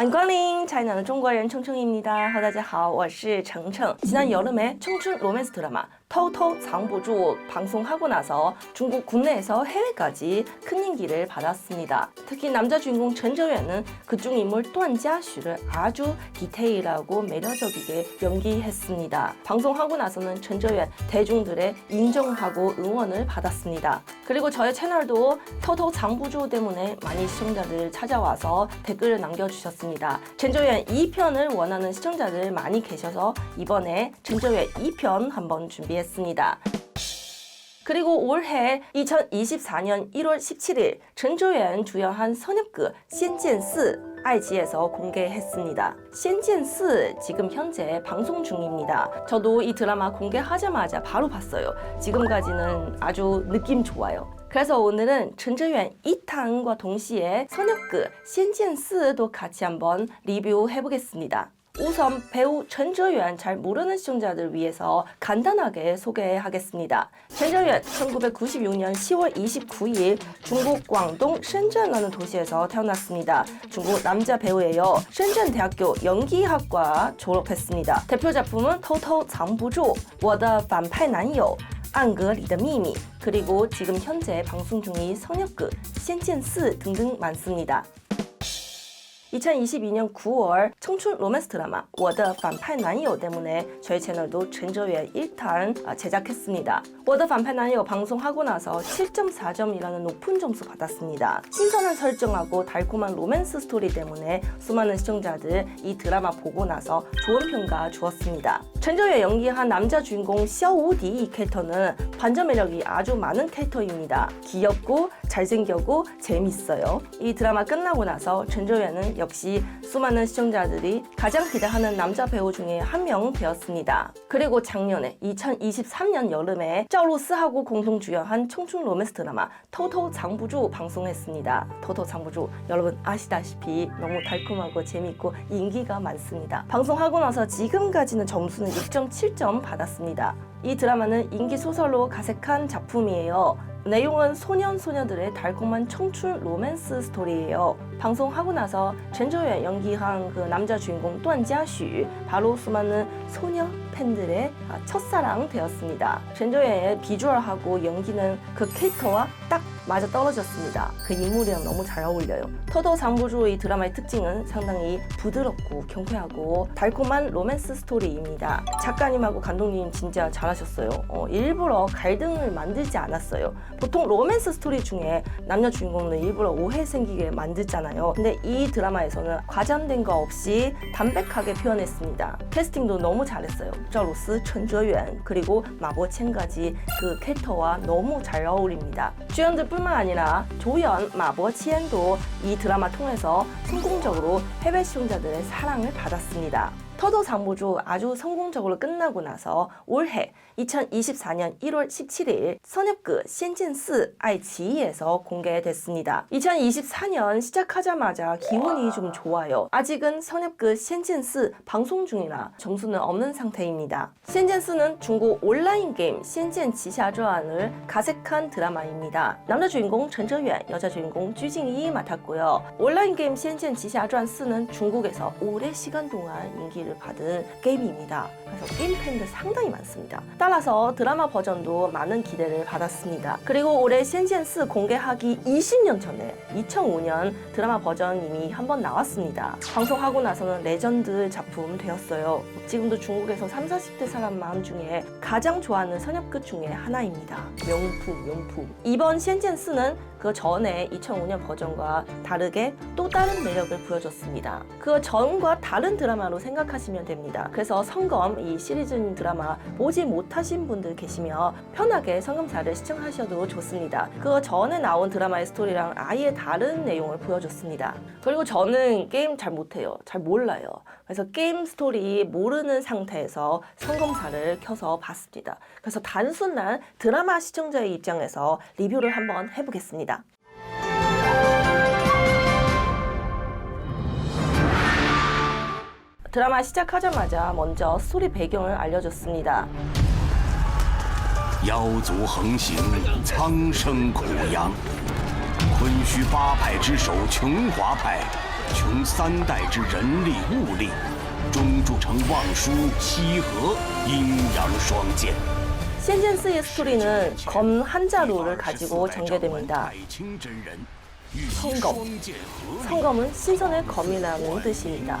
欢迎光临 차이나는 중국인 청청입니다. 大家好，我是程程. 지난 여름에 청춘 로맨스 드라마 터우터우 장부주 방송하고 나서 중국 국내에서 해외까지 큰 인기를 받았습니다. 특히 남자 주인공 전저현은 그중 인물 또한자슈를 아주 디테일하고 매력적이게 연기했습니다. 방송하고 나서는 전저현 대중들의 인정하고 응원을 받았습니다. 그리고 저의 채널도 터터 장부조 때문에 많이 시청자들 찾아와서 댓글을 남겨주셨습니다. 전조연 2편을 원하는 시청자들 많이 계셔서 이번에 전조연 2편 한번 준비해 발표했습니다. 그리고 올해 2024년 1월 17일 전조연 주연한 선역극 신진스 아이지에서 공개했습니다. 신진4 지금 현재 방송 중입니다. 저도 이 드라마 공개하자마자 바로 봤어요. 지금까지는 아주 느낌 좋아요. 그래서 오늘은 전재현 2탄과 동시에 선역극 신진4도 같이 한번 리뷰해보겠습니다. 우선 배우 전저연 잘 모르는 시청자들 위해서 간단하게 소개하겠습니다. 전저연 1996년 10월 29일 중국 광동深圳라는 도시에서 태어났습니다. 중국 남자 배우예요.深圳 대학교 연기학과 졸업했습니다. 대표 작품은偷偷藏不住,我的反派男友,暗格里的秘密 그리고 지금 현재 방송 중인 성역극 仙剑4 등등 많습니다. 2022년 9월 청춘 로맨스 드라마 我的反派男友 때문에 저희 채널도 전저연 1탄 아, 제작했습니다. 我的反派男友 방송하고 나서 7.4점이라는 높은 점수 받았습니다. 신선한 설정하고 달콤한 로맨스 스토리 때문에 수많은 시청자들 이 드라마 보고 나서 좋은 평가 주었습니다. 전저연 연기한 남자 주인공 샤오우디 이 캐릭터는 반전 매력이 아주 많은 캐릭터입니다. 귀엽고 잘생겼고 재밌어요. 이 드라마 끝나고 나서 전조연은 역시 수많은 시청자들이 가장 기대하는 남자 배우 중에 한 명 되었습니다. 그리고 작년에 2023년 여름에 짜오로스하고 공동 주연한 청춘 로맨스 드라마 토토 장부주 방송했습니다. 토토 장부주 여러분 아시다시피 너무 달콤하고 재밌고 인기가 많습니다. 방송하고 나서 지금까지는 점수는 6.7점 받았습니다. 이 드라마는 인기 소설로 가색한 작품이에요. 내용은 소년 소녀들의 달콤한 청춘 로맨스 스토리예요. 방송하고 나서 전조연 연기한 그 남자 주인공 段嘉许 바로 수많은 소녀 팬들의 아, 첫사랑 되었습니다. 전조연의 비주얼하고 연기는 그 캐릭터와 딱 맞아 떨어졌습니다. 그 인물이랑 너무 잘 어울려요. 터더 이 드라마의 특징은 상당히 부드럽고 경쾌하고 달콤한 로맨스 스토리입니다. 작가님하고 감독님 진짜 잘하셨어요. 어, 일부러 갈등을 만들지 않았어요. 보통 로맨스 스토리 중에 남녀 주인공은 일부러 오해 생기게 만들잖아요. 근데 이 드라마에서는 과장된 거 없이 담백하게 표현했습니다. 캐스팅도 너무 잘했어요. 짜로스, 천저연 그리고 마보첸까지 그 캐릭터와 너무 잘 어울립니다. 주연들뿐만 아니라 조연, 마보첸도 이 드라마 통해서 성공적으로 해외 시청자들의 사랑을 받았습니다. 터도 상보조 아주 성공적으로 끝나고 나서 올해 2024년 1월 17일 선협그 신진스 아이치에서 공개됐습니다. 2024년 시작하자마자 기운이 좀 좋아요. 아직은 선협그 신진스 방송 중이라 점수는 없는 상태입니다. 신진스는 중국 온라인 게임 신진 지샤조안을 가색한 드라마입니다. 남자 주인공 전저현, 여자 주인공 주징이 맡았고요. 온라인 게임 신진 지샤조안 4는 중국에서 오래 시간 동안 인기를 주목을 받은 게임입니다. 그래서 게임 팬들 상당히 많습니다. 따라서 드라마 버전도 많은 기대를 받았습니다. 그리고 올해 신젠스 공개하기 20년 전에 2005년 드라마 버전 이미 한 번 나왔습니다. 방송하고 나서는 레전드 작품 되었어요. 지금도 중국에서 30, 40대 사람 마음 중에 가장 좋아하는 선엽극 중에 하나입니다. 명품, 명품. 이번 신젠스는 그 전에 2005년 버전과 다르게 또 다른 매력을 보여줬습니다. 그 전과 다른 드라마로 생각하시면 됩니다. 그래서 성검 이 시리즈 드라마 보지 못하신 분들 계시면 편하게 성검사를 시청하셔도 좋습니다. 그 전에 나온 드라마의 스토리랑 아예 다른 내용을 보여줬습니다. 그리고 저는 게임 잘 못해요. 잘 몰라요. 그래서 게임 스토리 모르는 상태에서 성검사를 켜서 봤습니다. 그래서 단순한 드라마 시청자의 입장에서 리뷰를 한번 해보겠습니다. 드라마 시작하자마자 먼저 스토리 배경을 알려줬습니다. 妖族横行，苍生苦杨。坤虚八派之首琼华派， 穷三代之人力物力，终铸成望舒羲和阴阳双剑。 센젠스의 스토리는 검 한 자루를 가지고 전개됩니다. 太清真人与 성검 双剑合力 성검은 신선의 검이라는 뜻입니다.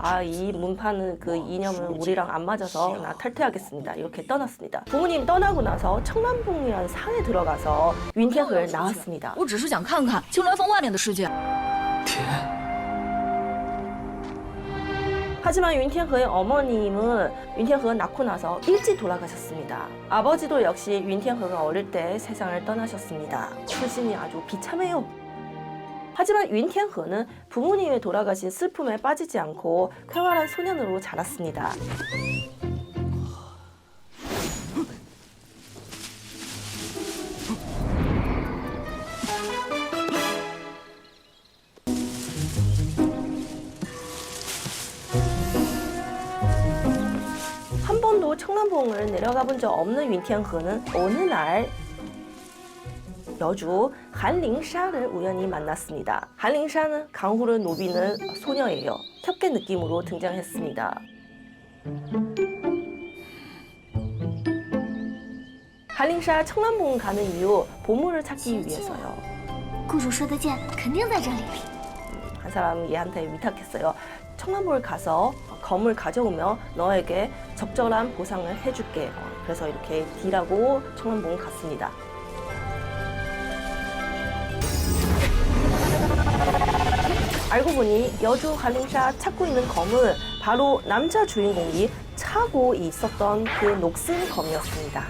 弟子云天清携素玉叛逃， 아, 이 문파는 그 이념은 우리랑 안 맞아서 나 탈퇴하겠습니다. 이렇게 떠났습니다. 부모님 떠나고 나서 청남봉이라는 산에 들어가서 윤태허를 낳았습니다. 我只是想看看青鸾峰外面的世界。 하지만 윤태허의 어머님은 윤태허 낳고 나서 일찍 돌아가셨습니다. 아버지도 역시 윤태허가 어릴 때 세상을 떠나셨습니다. 출신이 아주 비참해요. 하지만 윤태허는 부모님의 돌아가신 슬픔에 빠지지 않고 쾌활한 소년으로 자랐습니다. 청남봉을 내려가 본 적 없는 윤티안허는 어느 날 여주 한링샤를 우연히 만났습니다. 한링샤는 강후를 노비는 소녀예요. 협계 느낌으로 등장했습니다. 한링샤 청남봉 가는 이유 보물을 찾기 위해서요. 음, 한 사람이 얘한테 위탁했어요. 청남봉을 가서 검을 가져오면 너에게 적절한 보상을 해줄게. 어, 그래서 이렇게 D라고 청남봉 갔습니다. 알고 보니 여주 한림샤 찾고 있는 검은 바로 남자 주인공이 차고 있었던 그 녹슨 검이었습니다.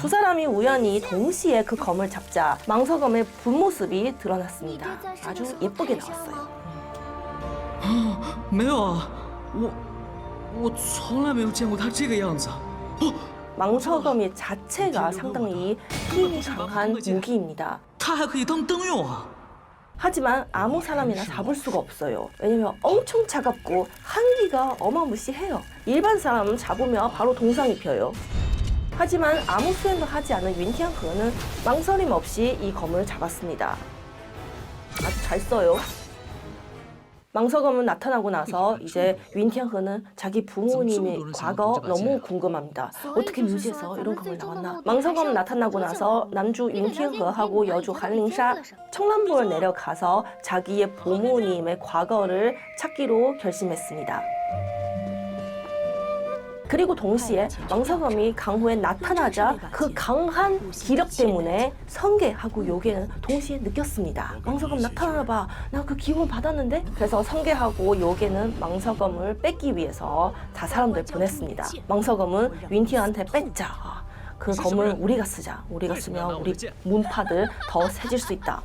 두 사람이 우연히 동시에 그 검을 잡자 망서검의 본모습이 드러났습니다. 아주 예쁘게 나왔어요. 没有啊，我我从来没有见过他这个样子。 망서검이 자체가 상당히 힘이 강한 무기입니다. 他还可以当灯用啊！ 하지만 아무 사람이나 잡을 수가 없어요. 왜냐면 엄청 차갑고 한기가 어마무시해요. 일반 사람은 잡으면 바로 동상이 펴요. 하지만 아무 수행도 하지 않은 윈티안허는 망설임 없이 이 검을 잡았습니다. 아주 잘 써요. 망서검은 나타나고 나서 이제 윈티안허는 자기 부모님의 과거 너무 궁금합니다. 어떻게 뮤지에서 이런 검을 나왔나? 망서검 나타나고 나서 남주 윈티안허하고 여주 한링샤 청남부를 내려가서 자기의 부모님의 과거를 찾기로 결심했습니다. 그리고 동시에 망서검이 강호에 나타나자 그 강한 기력 때문에 성계하고 요괴는 동시에 느꼈습니다. 망서검 나타나나 봐. 나 그 기운 받았는데? 그래서 성계하고 요괴는 망서검을 뺏기 위해서 다 사람들 보냈습니다. 망서검은 윈티한테 뺏자. 그 검을 우리가 쓰자. 우리가 쓰면 우리 문파들 더 세질 수 있다.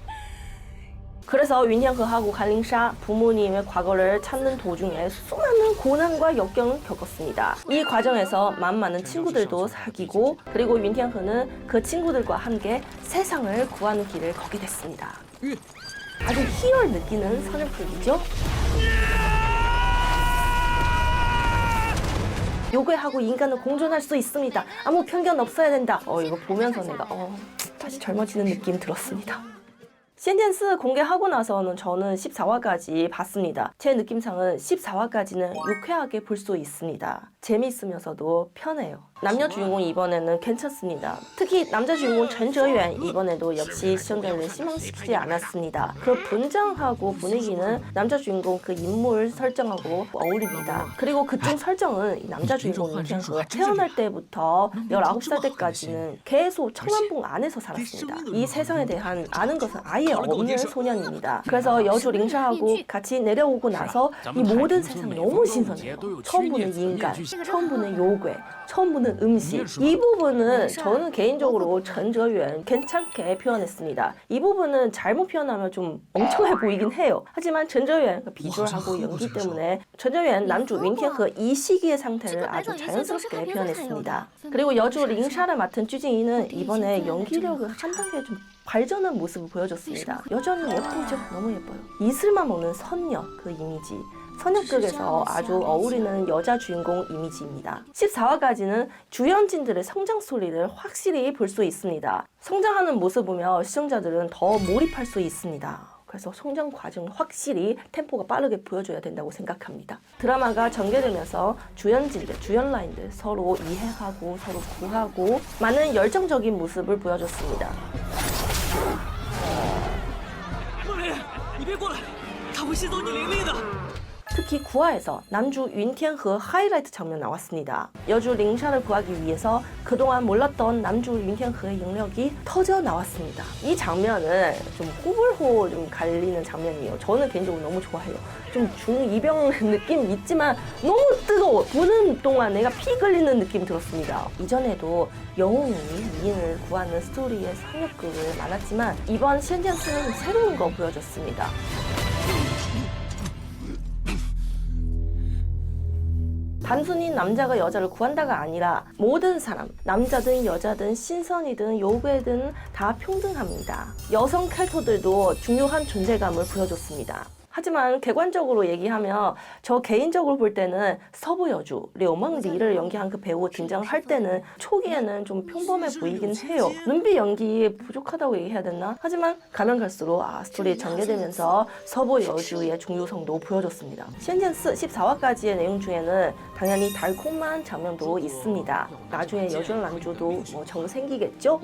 그래서 윈티안허하고 갈링샤 부모님의 과거를 찾는 도중에 수많은 고난과 역경을 겪었습니다. 이 과정에서 만 많은 친구들도 사귀고 그리고 윈티안허는 그 친구들과 함께 세상을 구하는 길을 걷게 됐습니다. 아주 희열 느끼는 선율풀이죠. 요괴하고 인간은 공존할 수 있습니다. 아무 편견 없어야 된다. 어 이거 보면서 내가 어 다시 젊어지는 느낌 들었습니다. 센텐스 공개하고 나서는 저는 14화까지 봤습니다. 제 느낌상은 14화까지는 유쾌하게 볼 수 있습니다. 재미있으면서도 편해요. 남녀 주인공 이번에는 괜찮습니다. 특히 남자 주인공 전재현 이번에도 역시 시청자를 실망시키지 않았습니다. 그 분장하고 분위기는 남자 주인공 그 인물 설정하고 어울립니다. 그리고 그중 설정은 이 남자 주인공 이태그 태어날 때부터 19살 때까지는 계속 청남봉 안에서 살았습니다. 이 세상에 대한 아는 것은 아예 없는 소년입니다. 그래서 여주 링샤하고 같이 내려오고 나서 이 모든 세상이 너무 신선해요. 처음 보는 인간, 처음 보는 요괴, 처음 보는 음식. 이 부분은 저는 개인적으로 전저연 괜찮게 표현했습니다. 이 부분은 잘못 표현하면 좀 멍청해 보이긴 해요. 하지만 전저연 그 비주얼하고 연기 때문에 전저연 남주 윈티허 이 시기의 상태를 아주 자연스럽게 표현했습니다. 그리고 여주 링샤를 맡은 쭈징이는 이번에 연기력을 한 단계 좀 발전한 모습을 보여줬습니다. 여전히 예쁘죠? 너무 예뻐요. 이슬만 먹는 선녀 그 이미지. 선역극에서 아주 어울리는 여자 주인공 이미지입니다. 14화까지는 주연진들의 성장 스토리를 확실히 볼 수 있습니다. 성장하는 모습 보며 시청자들은 더 몰입할 수 있습니다. 그래서 성장 과정 확실히 템포가 빠르게 보여줘야 된다고 생각합니다. 드라마가 전개되면서 주연진들, 주연 라인들 서로 이해하고 서로 구하고 많은 열정적인 모습을 보여줬습니다. 莫林，你别过来，他会吸走你灵力的。 특히 9화에서 남주 윤티안허 하이라이트 장면 나왔습니다. 여주 링샤를 구하기 위해서 그동안 몰랐던 남주 윤티안허의 영역이 터져 나왔습니다. 이 장면은 좀 호불호 좀 갈리는 장면이에요. 저는 개인적으로 너무 좋아해요. 좀 중이병 느낌 있지만 너무 뜨거워. 보는 동안 내가 피 끌리는 느낌 들었습니다. 이전에도 영웅이 미인을 구하는 스토리의 상륙극을 많았지만 이번 시엔젠스는 새로운 거 보여줬습니다. 단순히 남자가 여자를 구한다가 아니라 모든 사람, 남자든 여자든 신선이든 요괴든 다 평등합니다. 여성 캐릭터들도 중요한 존재감을 보여줬습니다. 하지만 객관적으로 얘기하면 저 개인적으로 볼 때는 서부 여주 려망 리를 연기한 그 배우 등장을 할 때는 초기에는 좀 평범해 보이긴 해요. 눈빛 연기 부족하다고 얘기해야 되나? 하지만 가면 갈수록 아 스토리 전개되면서 서부 여주의 중요성도 보여줬습니다. 시엔젠스 14화까지의 내용 중에는 당연히 달콤한 장면도 있습니다. 나중에 여주랑 남주도 뭐정 생기겠죠?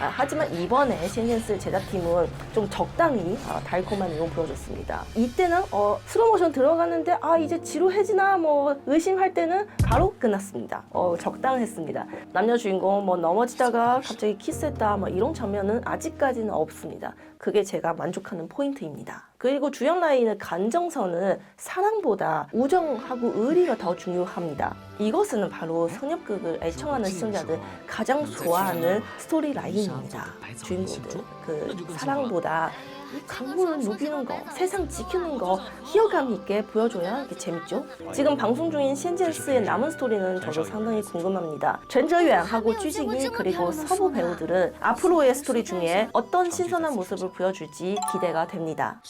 아, 하지만 이번에 신신스 제작팀은 좀 적당히 아, 달콤한 내용 보여줬습니다. 이때는 어, 슬로모션 들어갔는데 아 이제 지루해지나 뭐 의심할 때는 바로 끝났습니다. 어, 적당했습니다. 남녀 주인공 뭐 넘어지다가 갑자기 키스했다 뭐 이런 장면은 아직까지는 없습니다. 그게 제가 만족하는 포인트입니다. 그리고 주연 라인의 간정선은 사랑보다 우정하고 의리가 더 중요합니다. 이것은 바로 성역극을 애청하는 시청자들 가장 좋아하는 스토리 라인입니다. 주인공들 그 사랑보다 이 강물을 누비는 거, 세상 지키는 거 희열감 있게 보여줘야 이게 재밌죠. 지금 방송 중인 시엔젠스의 남은 스토리는 저도 상당히 궁금합니다. 전재현하고 쥐지기 그리고 서부 배우들은 앞으로의 스토리 중에 어떤 신선한 모습을 보여줄지 기대가 됩니다.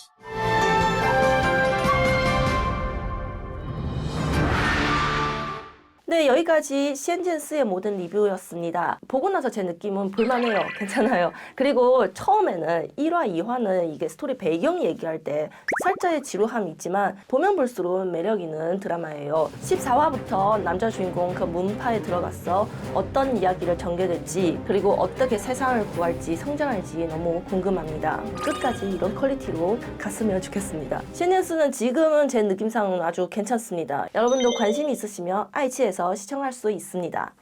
네, 여기까지 시엔젠스의 모든 리뷰였습니다. 보고 나서 제 느낌은 볼만해요. 괜찮아요. 그리고 처음에는 1화, 2화는 이게 스토리 배경 얘기할 때 살짝의 지루함이 있지만 보면 볼수록 매력 있는 드라마예요. 14화부터 남자 주인공 그 문파에 들어가서 어떤 이야기를 전개될지 그리고 어떻게 세상을 구할지 성장할지 너무 궁금합니다. 끝까지 이런 퀄리티로 갔으면 좋겠습니다. 시엔젠스는 지금은 제 느낌상 아주 괜찮습니다. 여러분도 관심 있으시면 아이치에서 시청할 수 있습니다.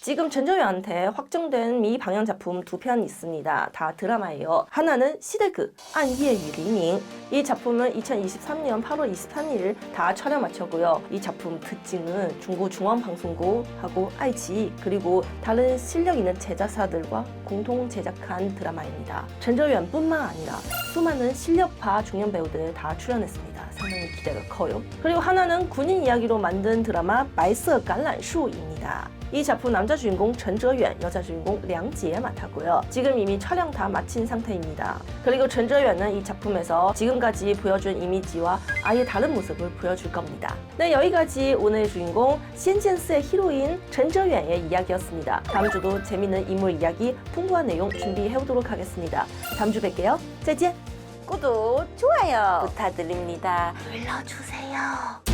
지금 전저희한테 확정된 미 방영 작품 두 편 있습니다. 다 드라마예요. 하나는 시대극 안예 유리닝 이 작품은 2023년 8월 23일 다 촬영 마쳤고요. 이 작품 특징은 중국 중앙방송국하고愛知 그리고 다른 실력 있는 제작사들과 공동 제작한 드라마입니다. 전저희뿐만 아니라 수많은 실력파 중년 배우들 다 출연했습니다. 기대가 커요. 그리고 하나는 군인 이야기로 만든 드라마 마이스 갈란슈입니다. 이 작품 남자 주인공 전저현, 여자 주인공 량지에 맡았고요. 지금 이미 촬영 다 마친 상태입니다. 그리고 전저현은 이 작품에서 지금까지 보여준 이미지와 아예 다른 모습을 보여줄 겁니다. 네, 여기까지 오늘의 주인공 신젠스의 히로인 전저현의 이야기였습니다. 다음 주도 재밌는 인물 이야기, 풍부한 내용 준비해오도록 하겠습니다. 다음 주 뵐게요. 再见。 구독, 좋아요 부탁드립니다. 눌러주세요.